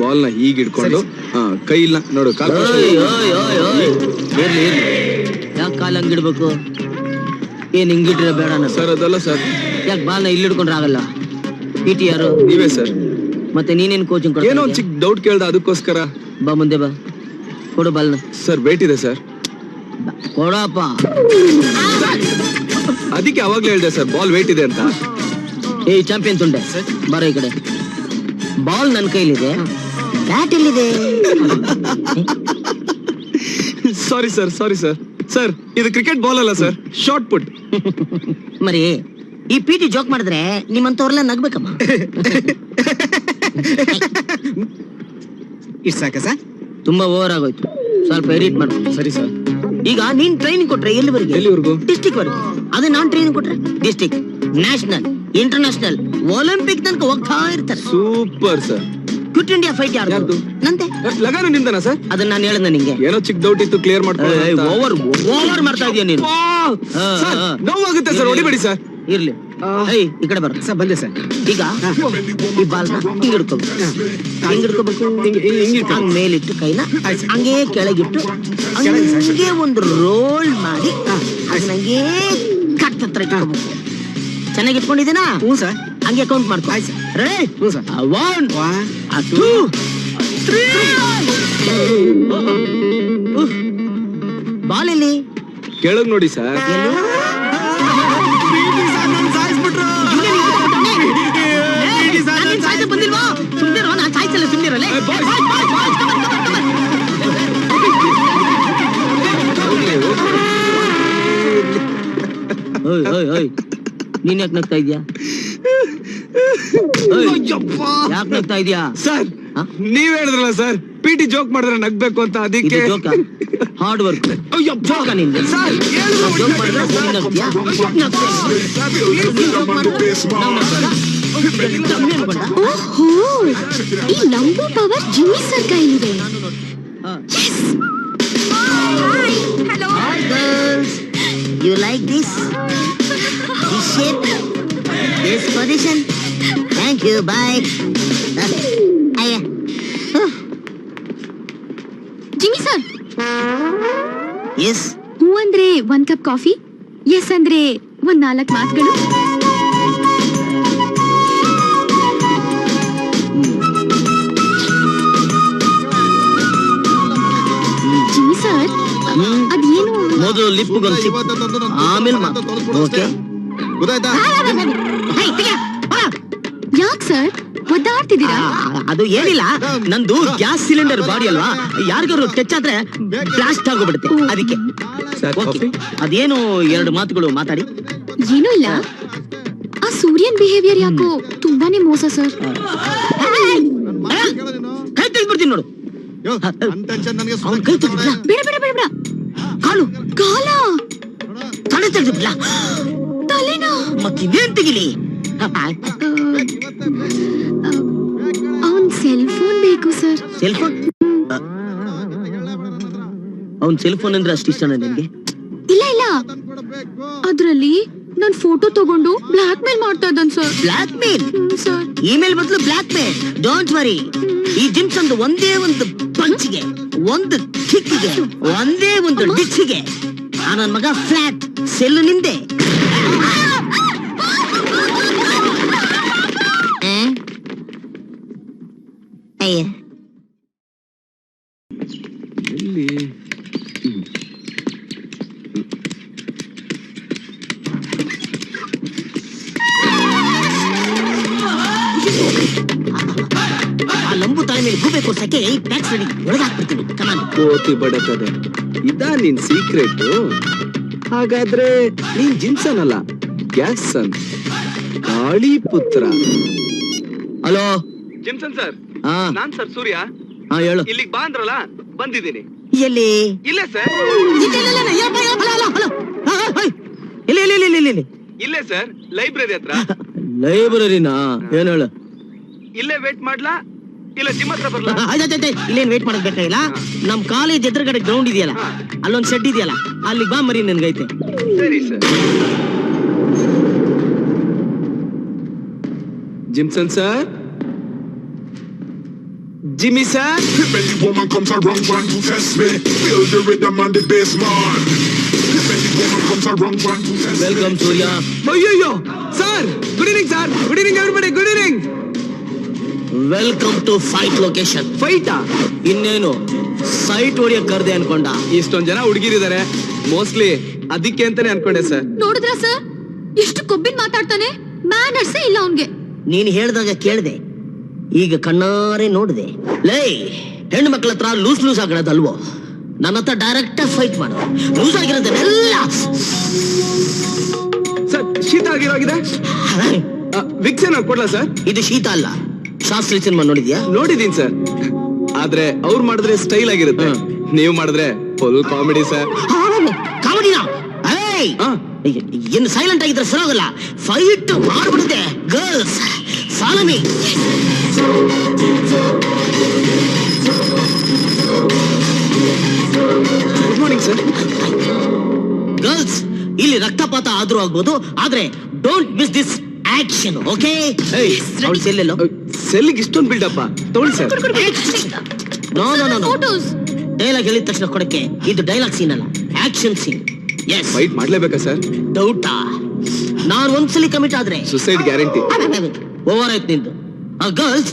ಬಾಲ್ನ ಹೀಗ್ ಹಿಡ್ಕೊಂಡು ಹಾ, ಕೈ ಇಲ್ಲ ನೋಡು ಕಾಲ್ ಓಯ್ ಓಯ್ ಓಯ್ ಓಯ್. ಇರ್ಲಿ ಇರ್ಲಿ ಯಾಕೆ ಕಾಲ್ ಹಂಗಿಡ್ಬೇಕು? ಏನ್ ಹಿಂಗಿಟ್ರೆ ಬೇಡ ಸರ್ ಅದಲ್ಲ ಸರ್. ಯಾಕೆ ಬಾಲ್ನ ಇಲ್ಲಿ ಹಿಡ್ಕೊಂಡ್ರೆ ಆಗಲ್ಲ? ಪಿ ಟಿ ಯಾರು ನೀವೇ ಸರ್. ಮತ್ತೆ ನೀನೇನ್ ಕೋಚಿಂಗ್ ಏನೋ ಒಂದ್ ಚಿಕ್ಕ ಡೌಟ್ ಕೇಳ್ದ ಅದಕ್ಕೋಸ್ಕರ. ಬಾ ಮುಂದೆ ಬಾ. ಕೊಡು ಬಾಲ್ನ ಸರ್ ವೇಟ್ ಇದೆ ಸರ್. ಕೊಡಪ್ಪ. ಅದಕ್ಕೆ ಅವಾಗ್ಲೇ ಹೇಳ್ದೆ ಸರ್ ಬಾಲ್ ವೇಟ್ ಇದೆ ಅಂತ. ಏಯ್ ಚಾಂಪಿಯನ್ ತುಂಡೆ ಬರೋ ಈ ಕಡೆ. ಬಾಲ್ ನನ್ನ ಕೈಲಿದೆ. ಬ್ಯಾಟ್ ಎಲ್ಲಿದೆ sorry sir sorry sir. Sir ಇದು ಕ್ರಿಕೆಟ್ ಬಾಲ್ ಅಲ್ಲ ಸರ್. ಶಾರ್ಟ್ ಪುಟ್ ಮರಿ ಈ ಪಿಟಿ ಜೋಕ್ ಮಾಡಿದ್ರೆ ನಿಮ್ಮಂತವ್ರೆಲ್ಲ ನಗ್ಬೇಕಮ್ಮ. ಇಷ್ಟು ಸಾಕ ಸರ್? ತುಂಬಾ ಓವರ್ ಆಗೋಯ್ತು. ಸ್ವಲ್ಪ ಎಡಿಟ್ ಮಾಡು. ಸರಿ ಸರ್. ಈಗ ನೀನ್ ಟ್ರೈನಿಂಗ್ ಕೊಟ್ರೆ ಎಲ್ಲಿವರೆಗೆ? ಎಲ್ಲಿವರೆಗೂ? ಡಿಸ್ಟಿಕ್ ವರೆಗೆ. ಅದೇ ನಾನ್ ಟ್ರೈನಿಂಗ್ ಕೊಟ್ರೆ. ಡಿಸ್ಟಿಕ್ ನ್ಯಾಷನಲ್ ಇಂಟರ್ನ್ಯಾಷನಲ್ ಒಲಿಂಪಿಕ್ ತನಕ ಹೋಗ್ತಾ ಇರ್ತಾರೆ. Super sir quit India fight ಯಾರ್ದು? ನಂತೆ ಲಗಾನು ನಿಂದನ ಸರ್? ಅದನ್ನ ನಾನು ಹೇಳ್ದೆ ನಿಂಗೆ. ಏನೋ ಚಿಕ್ಕ ಡೌಟ್ ಇತ್ತು ಕ್ಲಿಯರ್ ಮಾಡ್ಕೊಳ್ಳೋಣ ಓವರ್ ಓವರ್ ಮಾಡ್ತಾ ಇದೀಯ ನೀನು. ನೋವಾಗುತ್ತೆ ಸರ್ ಹೊಡಿಬೇಡಿ ಸರ್. ಇರ್ಲಿ. ಏಯ್ ಈ ಕಡೆ ಬರ ಸರ್ ಬಂದೆ ಸರ್. ಈಗ ಈ ಬಾಲ್ನ ಹಿಂಗ್ ಹಿಡ್ಕೋಬೇಕು ಹಿಂಗ್ ಹಿಡ್ಕೋಬೇಕು ಹಂಗ್ ಮೇಲಿಟ್ಟು ಕೈನ ಹಂಗೆ ಕೆಳಗಿಟ್ಟು ಹಂಗೆ ಒಂದು ರೋಲ್ ಮಾಡಿ ಹಂಗೆ ಕಟ್ ಹತ್ರ ಇಟ್ಕೋಬೇಕು. ಚೆನ್ನಾಗಿ ಇಟ್ಕೊಂಡಿದ್ದೀನಾ? ಹ್ಞೂ ಸರ್. ಹಂಗೆ ಕೌಂಟ್ ಮಾಡ್ಕೊ. ಆಯ್ತು. Ready one two three ball ಇಲ್ಲಿ ಕೆಳಗ್ ನೋಡಿ ಸರ್. ಬಂದಿಲ್ವಾ? ಸಾಯ್ಸಲ್ಲ. ನೀನ್ ಯಾಕೆ ನಗ್ತಾ ಇದ್ಯಾ? ಯಾಕೆ ನಗ್ತಾ ಇದ್ಯಾ ಸರ್? ನೀವ್ ಹೇಳಿದ್ರಲ್ಲ ಸರ್ ಪಿ ಟಿ ಜೋಕ್ ಮಾಡಿದ್ರೆ ನಗ್ಬೇಕು ಅಂತ ಇದು ಅದಕ್ಕೆ ಜೋಕ ಹಾರ್ಡ್ ವರ್ಕ್. ಜೋಕ ನಿಂದು ಜೋಕ್ ಮಾಡಿದ್ರೆ ನೀನ್ ನಗ್ತೀಯಾ? ನಗ್ತೀಯ. ನೀನ್ ಜೋಕ್ ಮಾಡಿದ್ರೆ ನಾವ್ ನಗ್ತೀರಾ? ಕಮ್ಮಿ ಅನ್ಕೊಂಡ? ಓಹೋ ಈ ನಂಬೋ ಪವರ್ ಜಿಮ್ಮಿ ಸರ್ ಕೈಲಿದೆ ಹಾ. Hello Hi girls, you like this? This shape? This position? Thank you, bye. Uh, ಅಯ್ಯ. ಜಿಮ್ಮಿ ಸರ್ Yes, ಹೂ ಅಂದ್ರೆ ಒಂದ್ ಕಪ್ ಕಾಫಿ ಎಸ್ ಅಂದ್ರೆ ಒಂದ್ ನಾಲ್ಕ್ ಮಾತುಗಳು? ಜಿಮ್ಮಿ ಸರ್ ಹ್ಮ್. ಅದೇನು? ಮೊದಲು ಲಿಪ್ಗೊಂದು ಸಿಪ್ ಆಮೇಲೆ ಮಾತು. ಓಕೆ ಗೊತ್ತಾಯ್ತಾ ಯಾಕ್ ಸರ್? ಒದ್ದಾಡ್ತಿದ್ದೀರಾ? ಅದು ಏನಿಲ್ಲ. ನಂದು ಗ್ಯಾಸ್ ಸಿಲಿಂಡರ್ ಬಾಡಿ ಅಲ್ವಾ? ಯಾರಿಗಾದ್ರು ಟಚ್ ಆದ್ರೆ ಬ್ಲಾಸ್ಟ್ ಆಗೋಗ್ಬಿಡುತ್ತೆ. ಅದಕ್ಕೆ? ಅದೇನು ಎರಡು ಮಾತುಗಳು ಮಾತಾಡಿ. ಏನೂ ಇಲ್ಲ. ಆ ಸೂರ್ಯನ್ ಬಿಹೇವಿಯರ್ ಯಾಕೋ ತುಂಬಾನೇ ಮೋಸ ಸರ್. ಕೈ ತೆಗ್ದ್ಬಿಡ್ತೀನಿ ನೋಡು. ಅವ್ನ್ ಕೈ? ಬೇಡ ಬೇಡ ಬೇಡ ಬೇಡ. ಕಾಲು. ಕಾಲ? ತಲೆ? ತಲೆನಾ? ಮತ್ತಿದೇನ್ ತೆಗಿಲಿ? ಅವನ್ ಸೆಲ್ ಫೋನ್ ಬೇಕು ಸರ್ ಸೆಲ್ ಫೋನ್ ಅವ್ನ್ ಸೆಲ್ ಫೋನ್ ಅಂದ್ರೆ ಅಷ್ಟು ಇಷ್ಟನಾ ನಿನ್ಗೆ? ಇಲ್ಲ ಇಲ್ಲ. ಅದ್ರಲ್ಲಿ ನನ್ ಫೋಟೋ ತಗೊಂಡು ಬ್ಲಾಕ್ ಮೇಲ್ ಮಾಡ್ತಾ ಇದ್ದಾನೆ sir blackmail sir email ಬದಲು ಬ್ಲಾಕ್ ಮೇಲ್ ಡೋಂಟ್ ವರಿ ಈ ಜಿಮ್ಸ್ ಒಂದು ಒಂದೇ ಒಂದು ಪಂಚ್ಗೆ ಒಂದು ಕಿಕ್ಕಿಗೆ ಒಂದೇ ಒಂದು ಡಿಚ್ಚಿಗೆ ಆ ನನ್ ಮಗ ಫ್ಲಾಟ್ ಸೆಲ್ಲು ನಿಂದೆ. ತಲೆ ಮೇಲೆ ಹೂ ಬೇಕು ಈ ಪ್ಯಾಕ್ಸ್ ರೆಡಿ ಒಳಗಾಕ್ಬಿಡ್ತೀನಿ ಕಮಾನ್ ಕೋತಿ ಬಡಕದೆ ಇದಾ ನಿನ್ ಸೀಕ್ರೆಟ್ ಹಾಗಾದ್ರೆ ನೀನ್ ಜಿನ್ಸನ್ ಅಲ್ಲ ಗ್ಯಾಸನ್ ಗಾಳಿ ಪುತ್ರ. ಹಲೋ? ಜಿಮ್ಸನ್ ಸರ್ ಹಾ. ನಾನ್ ಸರ್ ಸೂರ್ಯ. ಹಾ ಹೇಳು. ಇಲ್ಲಿಗೆ ಬಾ ಅಂದ್ರಲ್ಲ ಬಂದಿದ್ದೀನಿ. ಎಲ್ಲಿ? ಇಲ್ಲ ಸರ್ ಇಲ್ಲಿ ಇಲ್ಲಿ ಇಲ್ಲಿ ಇಲ್ಲಿ ಇಲ್ಲೇ ಸರ್ ಲೈಬ್ರರಿ ಹತ್ರ. ಲೈಬ್ರರಿನಾ ಏನ್ ಹೇಳು? ಇಲ್ಲೇ ವೇಟ್ ಮಾಡ್ಲಾ? ಇಲ್ಲ ಜಿಮ್ ಹತ್ರ ಬರ್ಲಾ? ಆಯ್ತಾಯ್ತಾಯ್ತು ಇಲ್ಲೇನ್ ವೇಟ್ ಮಾಡಕ್ ಬೇಕಾಗಿಲ್ಲ ನಮ್ ಕಾಲೇಜ್ ಎದುರುಗಡೆ ಗ್ರೌಂಡ್ ಇದೆಯಲ್ಲ. ಅಲ್ಲೊಂದ್ ಶೆಡ್ ಇದೆಯಲ್ಲ ಅಲ್ಲಿಗೆ ಬಾ ಮರಿ ನನ್ಗೈತೆ. ಸರಿ sir. Jimson sir? Jimmy sir? If any woman comes around trying to test me, feel the rhythm and the bass, man. If any woman comes around trying to test me, welcome Surya ಅಯ್ಯಯ್ಯೋ sir good evening sir good evening everybody good evening welcome to fight location ಫೈಟಾ ಇನ್ನೇನು sight ಹೊಡಿಯಕ್ ಕರ್ದೆ ಅನ್ಕೊಂಡ. ಇಷ್ಟೊಂದ್ ಜನ ಹುಡುಗಿರಿದ್ದಾರೆ mostly ಅದಕ್ಕೆ ಅಂತಾನೆ ಅನ್ಕೊಂಡೆ sir. ನೋಡಿದ್ರ sir? ಎಷ್ಟು ಕೊಬ್ಬಿನ ಮಾತಾಡ್ತಾನೆ? ಮ್ಯಾನರ್ಸ್ ಇಲ್ಲ ಅವನ್ಗೆ. ನೀನ್ ಹೇಳ್ದಾಗ ಕೇಳ್ದೆ. ಈಗ ಕಣ್ಣಾರೆ ನೋಡಿದೆ. ಲೈ ಹೆಣ್ಣು ಮಕ್ಕಳ ಹತ್ರ ಲೂಸ್ ಲೂಸ್ ಆಗಿರೋದಲ್ವೋ ನನ್ನ ಹತ್ರ ಡೈರೆಕ್ಟ್ ಫೈಟ್ ಮಾಡು. ಲೂಸ್ ಆಗಿರೋದನ್ನೆಲ್ಲ ಸರ್ ಶೀತ ಆಗಿರೋಗಿದೆ ವಿಕ್ಸ್ ಏನಾದ್ರು ಕೊಡ್ಲಾ ಸರ್? ಇದು ಶೀತ ಅಲ್ಲ. ಶಾಸ್ತ್ರಿ ಸಿನಿಮಾ ನೋಡಿದ್ಯಾ? ನೋಡಿದೀನಿ ಸರ್. ಆದ್ರೆ ಅವ್ರು ಮಾಡಿದ್ರೆ ಸ್ಟೈಲ್ ಆಗಿರುತ್ತೆ. ನೀವು ಮಾಡಿದ್ರೆ ಫುಲ್ ಕಾಮಿಡಿ ಸರ್. ಕಾಮಿಡಿನ. ಏನು ಸೈಲೆಂಟ್ ಆಗಿದ್ರೆ ಸರೋಗಲ್ಲ ಫೈಟ್ ಮಾಡ್ಬಿಡುತ್ತೆ ಗರ್ಲ್ಸ್ ಸಾಲಮಿ. ಗುಡ್ ಮಾರ್ನಿಂಗ್ ಸರ್ ಗರ್ಲ್ಸ್ ಇಲ್ಲಿ ರಕ್ತಪಾತ ಆದ್ರೂ ಆಗ್ಬೋದು ಆದ್ರೆ don't miss this action okay ಅವಳು ಎಲ್ಲೋ ಸೆಲ್ಗೆ ಇಷ್ಟೊಂದು ಬಿಲ್ಡಪ್ಪ ತಗೊಳ್ಳಿ sir no no no dialogue ಹೇಳಿದ ತಕ್ಷಣ ಕೊಡಕ್ಕೆ ಇದು ಡೈಲಾಗ್ ಸೀನ್ ಅಲ್ಲ ಆಕ್ಷನ್ ಸೀನ್ ಎಸ್ ಫೈಟ್ ಮಾಡ್ಲೇಬೇಕಾ ಸರ್ ಡೌಟಾ ನಾನು ಒಂದ್ಸಲಿ ಕಮಿಟ್ ಆದ್ರೆ ಸುಸೈಡ್ ಗ್ಯಾರಂಟಿ ಓವರ್ ಆಯ್ತು ನಿಂದು ಗರ್ಲ್ಸ್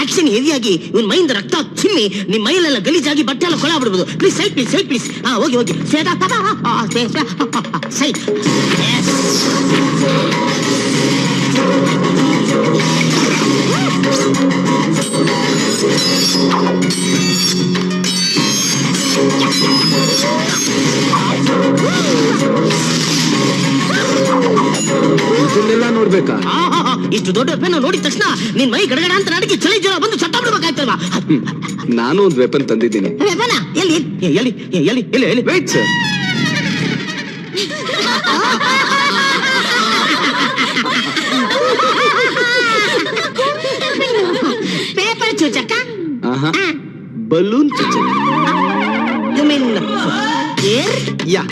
ಆಕ್ಷನ್ ಹೆವಿಯಾಗಿ ಇವನ್ ಮೈಯಿಂದ ರಕ್ತ ಚಿಮ್ಮಿ ನಿಮ್ ಮೈಲೆಲ್ಲ ಗಲೀಜಾಗಿ ಬಟ್ಟೆ ಎಲ್ಲ ಕೊಳ ಬಿಡ್ಬೋದು please sight please sight please ಹಾ ಹೋಗಿ ಹೋಗಿ ಸೈಡ್ ಇದನ್ನೆಲ್ಲ ನೋಡ್ಬೇಕಾ? ಇಷ್ಟು ದೊಡ್ಡ ವೆಪನ್ ನೋಡಿದ ತಕ್ಷಣ ನಿನ್ ಮೈ ಗಡಗಡ ಅಂತ ನಡಿಗೆ ಚಳಿ ಜ್ವರ ಬಂದು ಚಟ್ಟ ಬಿಡ್ಬೇಕಾಯ್ತಲ್ವಾ? ನಾನು ಒಂದು ವೆಪನ್ ತಂದಿದ್ದೀನಿ. ಎಲ್ಲಿ ಎಲ್ಲಿ ಎಲ್ಲಿ ಎಲ್ಲಿ ಎಲ್ಲಿ ಎಲ್ಲಿ? ವೇಟ್ ಸರ್ ಆಹಾ ಬಲೂನ್ ಚುಚ್ಚು. You mean air? ಯಾ.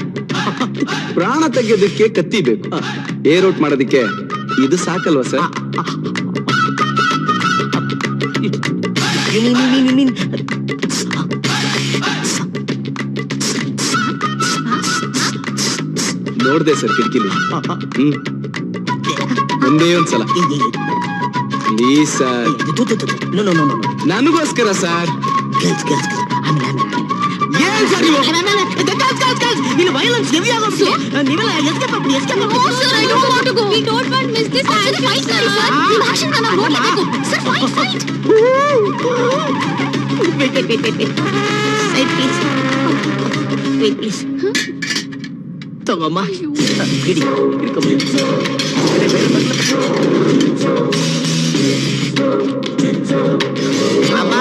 ಪ್ರಾಣ ತೆಗೆಯೋದಕ್ಕೆ ಕತ್ತಿ ಬೇಕು. ಏರ್ ಔಟ್ ಮಾಡೋದಕ್ಕೆ ಇದು ಸಾಕಲ್ವಾ sir? You mean, you mean, you mean, ನೋಡ್ದೆ ಸರ್ ಕಿಟಕಿಲಿ ಹ್ಮ್. ಒಂದೇ ಒಂದ್ಸಲ. Please sir no, no, no, no. ನನಗೋಸ್ಕರ ಸರ್. ಆಮೇಲೆ. ಏನ್ ಸರ್ ನೀವು. ಇಲ್ಲಿ ಆಗೋಗ್ತು. ನೀವೆಲ್ಲ ಆಗ್ಬಿಡಿ, ಮಾಡಿ, ನ ನಾವು ನೋಡ್ಲೇಬೇಕು. Sir, fight, fight. Wait, wait, wait, wait, wait. Side, please. ತಗೋಮ್ಮ ಹಿಡಿ ಹಿಡ್ಕೊಂಬಿಡಿ ಅಮ್ಮ